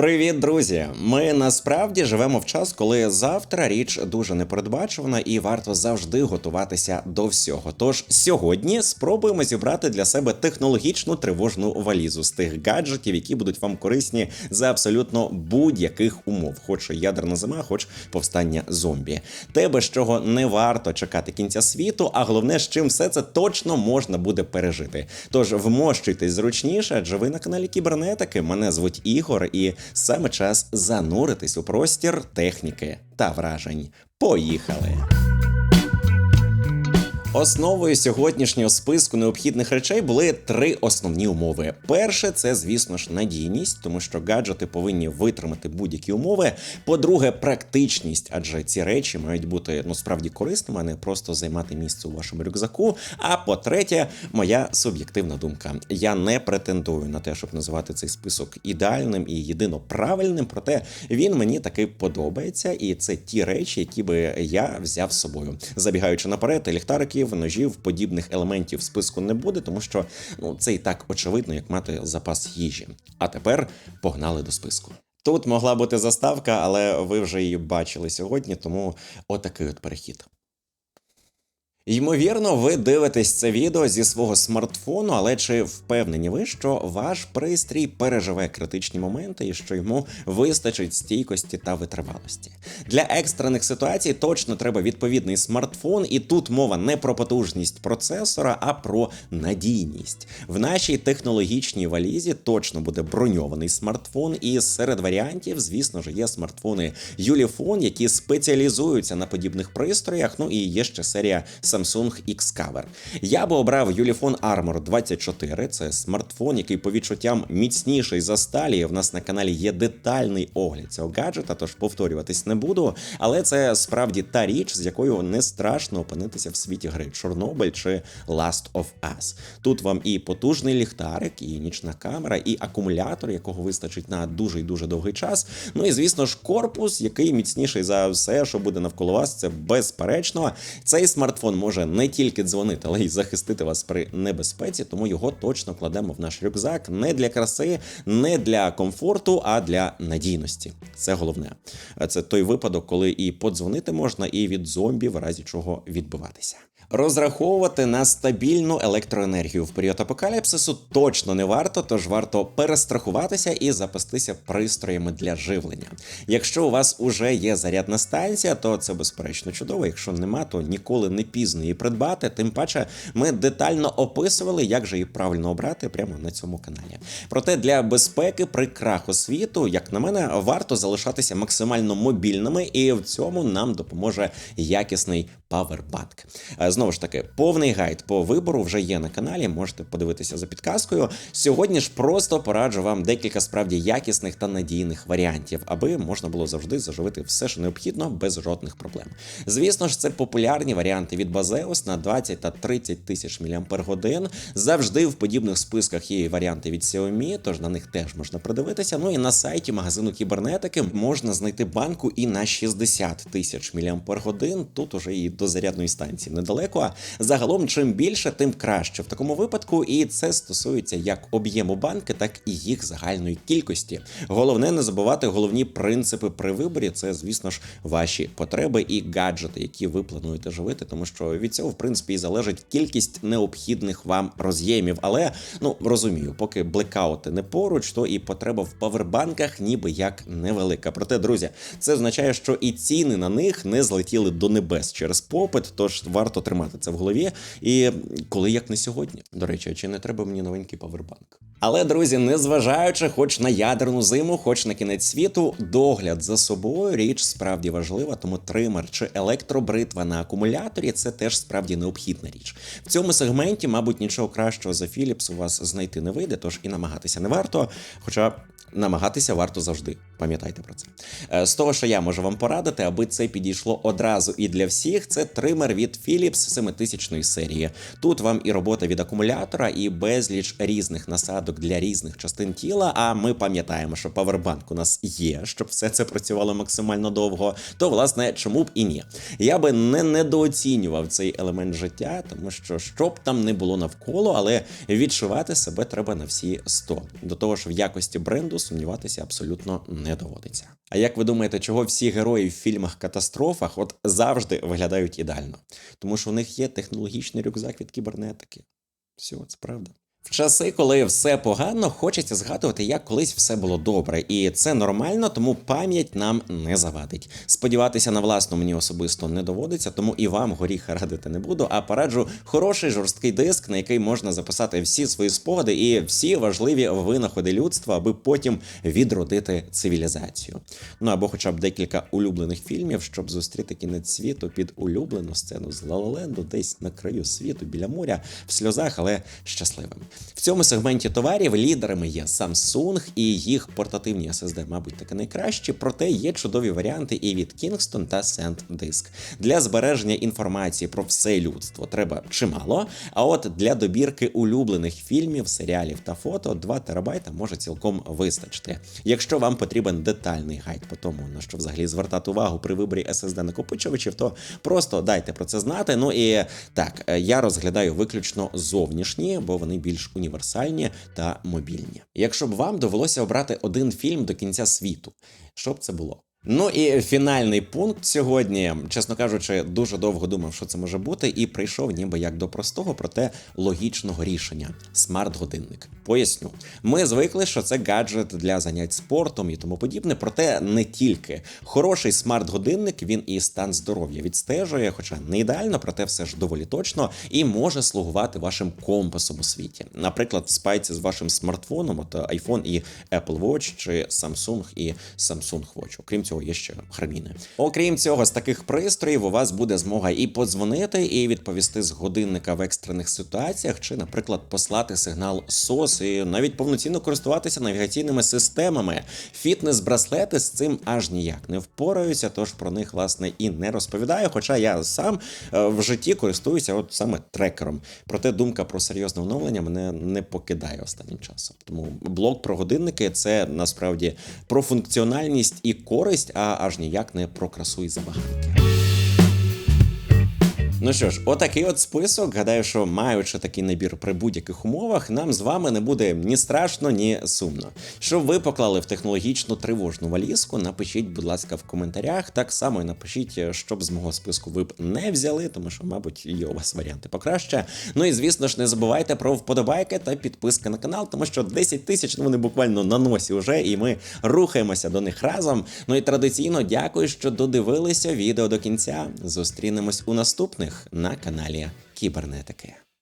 Привіт, друзі! Ми насправді живемо в час, коли завтра річ дуже непередбачувана і варто завжди готуватися до всього. Тож сьогодні спробуємо зібрати для себе технологічну тривожну валізу з тих гаджетів, які будуть вам корисні за абсолютно будь-яких умов, хоч ядерна зима, хоч повстання зомбі. Те, без чого не варто чекати кінця світу, а головне, з чим все це точно можна буде пережити. Тож вмощуйтесь зручніше, адже ви на каналі Кібернетики. Мене звуть Ігор, і саме час зануритись у простір техніки та вражень. Поїхали! Основою сьогоднішнього списку необхідних речей були три основні умови. Перше, це, звісно ж, надійність, тому що гаджети повинні витримати будь-які умови. По-друге, практичність, адже ці речі мають бути ну справді корисними, а не просто займати місце у вашому рюкзаку. А по-третє, моя суб'єктивна думка. Я не претендую на те, щоб називати цей список ідеальним і єдино правильним, проте він мені таки подобається, і це ті речі, які би я взяв з собою. Забігаючи наперед, ліхтарики ліхтариків, ножів, подібних елементів списку не буде, тому що ну це і так очевидно, як мати запас їжі. А тепер погнали до списку. Тут могла бути заставка, але ви вже її бачили сьогодні, тому отакий от перехід. Ймовірно, ви дивитесь це відео зі свого смартфону, але чи впевнені ви, що ваш пристрій переживе критичні моменти і що йому вистачить стійкості та витривалості? Для екстрених ситуацій точно треба відповідний смартфон, і тут мова не про потужність процесора, а про надійність. В нашій технологічній валізі точно буде броньований смартфон, і серед варіантів, звісно ж, є смартфони Юліфон, які спеціалізуються на подібних пристроях. Ну і є ще серія Samsung X-Cover. Я би обрав Ulefone Armor 24. Це смартфон, який по відчуттям міцніший за сталі. В нас на каналі є детальний огляд цього гаджета, тож повторюватись не буду. Але це справді та річ, з якою не страшно опинитися в світі гри Чорнобиль чи Last of Us. Тут вам і потужний ліхтарик, і нічна камера, і акумулятор, якого вистачить на дуже дуже довгий час. Ну і звісно ж, корпус, який міцніший за все, що буде навколо вас. Це безперечно. Цей смартфон може не тільки дзвонити, але й захистити вас при небезпеці, тому його точно кладемо в наш рюкзак не для краси, не для комфорту, а для надійності. Це головне. Це той випадок, коли і подзвонити можна, і від зомбі в разі чого відбиватися. Розраховувати на стабільну електроенергію в період апокаліпсису точно не варто, тож варто перестрахуватися і запастися пристроями для живлення. Якщо у вас уже є зарядна станція, то це безперечно чудово. Якщо нема, то ніколи не пізно її придбати. Тим паче, ми детально описували, як же її правильно обрати прямо на цьому каналі. Проте для безпеки при краху світу, як на мене, варто залишатися максимально мобільними, і в цьому нам допоможе якісний павербанк. Знову ж таки, повний гайд по вибору вже є на каналі. Можете подивитися за підказкою. Сьогодні ж просто пораджу вам декілька справді якісних та надійних варіантів, аби можна було завжди заживити все, що необхідно, без жодних проблем. Звісно ж, це популярні варіанти від Базеус на 20 та 30 тисяч мАч. Завжди в подібних списках є варіанти від Xiaomi, тож на них теж можна придивитися. Ну і на сайті магазину кібернетики можна знайти банку і на 60 тисяч мАч. Тут уже і до зарядної станції недалеко. Загалом, чим більше, тим краще в такому випадку, і це стосується як об'єму банки, так і їх загальної кількості. Головне не забувати головні принципи при виборі. Це, звісно ж, ваші потреби і гаджети, які ви плануєте живити, тому що від цього в принципі і залежить кількість необхідних вам роз'ємів. Але ну розумію, поки блекаути не поруч, то і потреба в павербанках ніби як невелика. Проте, друзі, це означає, що і ціни на них не злетіли до небес через попит, тож варто тримати це в голові. І коли як не сьогодні, до речі, чи не треба мені новенький павербанк? Але друзі, незважаючи, хоч на ядерну зиму, хоч на кінець світу, догляд за собою річ справді важлива, тому тример чи електробритва на акумуляторі це теж справді необхідна річ. В цьому сегменті, мабуть, нічого кращого за Philips у вас знайти не вийде, тож і намагатися не варто. Хоча намагатися варто завжди. Пам'ятайте про це. Е, З того, що я можу вам порадити, аби це підійшло одразу і для всіх, це тример від Philips 7000 серії. Тут вам і робота від акумулятора, і безліч різних насадок для різних частин тіла. А ми пам'ятаємо, що павербанк у нас є, щоб все це працювало максимально довго. То, власне, чому б і ні? Я би не недооцінював цей елемент життя, тому що що б там не було навколо, але відчувати себе треба на всі 100. До того ж, в якості бренду сумніватися абсолютно не доводиться. А як ви думаєте, чого всі герої в фільмах катастрофах от завжди виглядають ідеально? Тому що у них є технологічний рюкзак від кібернетики. Все, це правда. В часи, коли все погано, хочеться згадувати, як колись все було добре, і це нормально, тому пам'ять нам не завадить. Сподіватися на власну мені особисто не доводиться, тому і вам горіха радити не буду. А пораджу хороший жорсткий диск, на який можна записати всі свої спогади і всі важливі винаходи людства, аби потім відродити цивілізацію. Ну або хоча б декілька улюблених фільмів, щоб зустріти кінець світу під улюблену сцену з Лалаленду, десь на краю світу біля моря, в сльозах, але щасливим. В цьому сегменті товарів лідерами є Samsung і їх портативні SSD, мабуть, таки найкращі, проте є чудові варіанти і від Kingston та SanDisk. Для збереження інформації про все людство треба чимало. А от для добірки улюблених фільмів, серіалів та фото 2 терабайта може цілком вистачити. Якщо вам потрібен детальний гайд по тому, на що взагалі звертати увагу при виборі SSD накопичувачів, то просто дайте про це знати. Ну і так, е, я розглядаю виключно зовнішні, бо вони більш універсальні та мобільні. Якщо б вам довелося обрати один фільм до кінця світу, що б це було? Ну і фінальний пункт сьогодні, чесно кажучи, дуже довго думав, що це може бути, і прийшов ніби як до простого, проте логічного рішення смарт-годинник. Поясню, ми звикли, що це гаджет для занять спортом і тому подібне, проте не тільки хороший смарт-годинник, він і стан здоров'я відстежує, хоча не ідеально, проте все ж доволі точно, і може слугувати вашим компасом у світі. Наприклад, спайці з вашим смартфоном, от iPhone і Apple Watch, чи Samsung і Samsung Watch. Окрім цього, є ще храміни. Окрім цього, з таких пристроїв у вас буде змога і подзвонити, і відповісти з годинника в екстрених ситуаціях, чи, наприклад, послати сигнал SOS і навіть повноцінно користуватися навігаційними системами. Фітнес-браслети з цим аж ніяк не впораються, тож про них власне і не розповідаю. Хоча я сам е, в житті користуюся от саме трекером. Проте думка про серйозне оновлення мене не покидає останнім часом. Тому блог про годинники це насправді про функціональність і користь, а аж ніяк не про красу і забаганки. Ну що ж, отакий от список. Гадаю, що маючи такий набір при будь-яких умовах, нам з вами не буде ні страшно, ні сумно. Щоб ви поклали в технологічну тривожну валізку, напишіть, будь ласка, в коментарях. Так само і напишіть, щоб з мого списку ви б не взяли, тому що, мабуть, є у вас варіанти покраще. Ну і звісно ж, не забувайте про вподобайки та підписки на канал, тому що 10 тисяч ну, вони буквально на носі вже, і ми рухаємося до них разом. Ну і традиційно дякую, що додивилися відео до кінця. Зустрінемось у наступних на каналі Кібернетики.